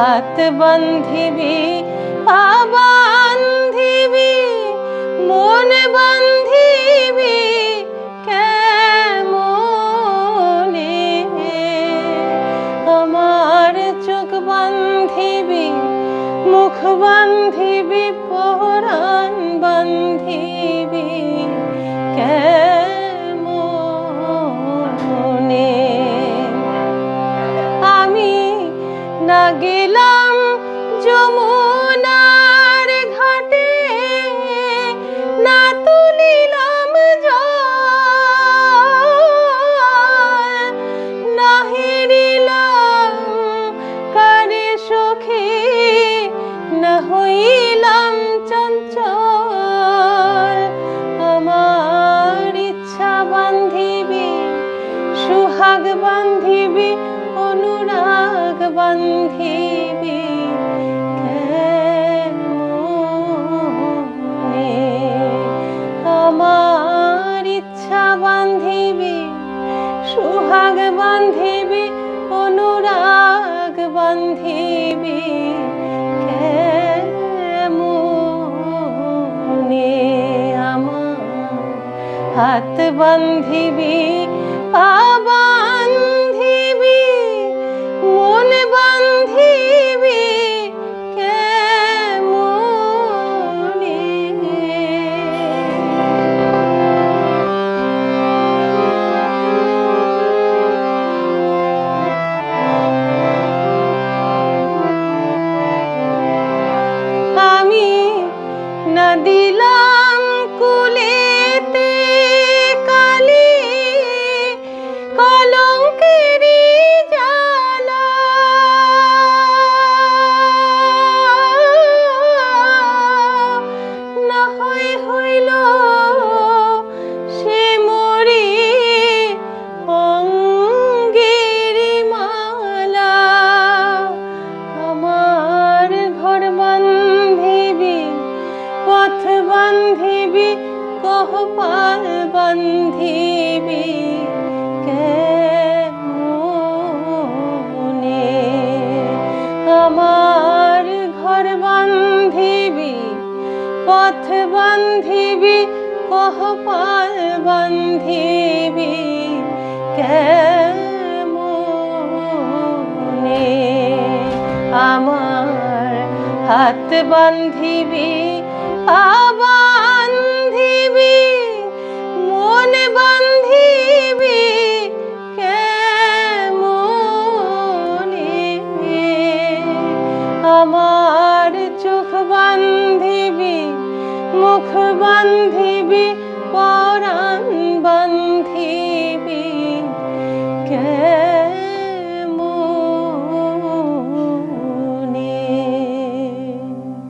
হাত বন্ধিবি পা বান্ধিবি মন বান্ধিবি কেমনে? আমার চোখ বান্ধিবি মুখ বান্ধিবি চঞ্চল, আমার ইচ্ছা বান্ধিবি, সুহাগ বান্ধিবি, অনুরাগ বান্ধিবি আমার ইচ্ছা বান্ধিবি, সুহাগ বান্ধিবি, অনুরাগ বান্ধিবি। হাত বান্ধিবি পা বান্ধিবি মন বান্ধিবি কহপাল বান্ধিবি কেমনে? আমার ঘর বান্ধিবি, পথ বান্ধিবি কহপাল বান্ধিবি কেমনে? আমার হাত বান্ধিবি পা বান্ধিবি পরাণ বান্ধিবি কে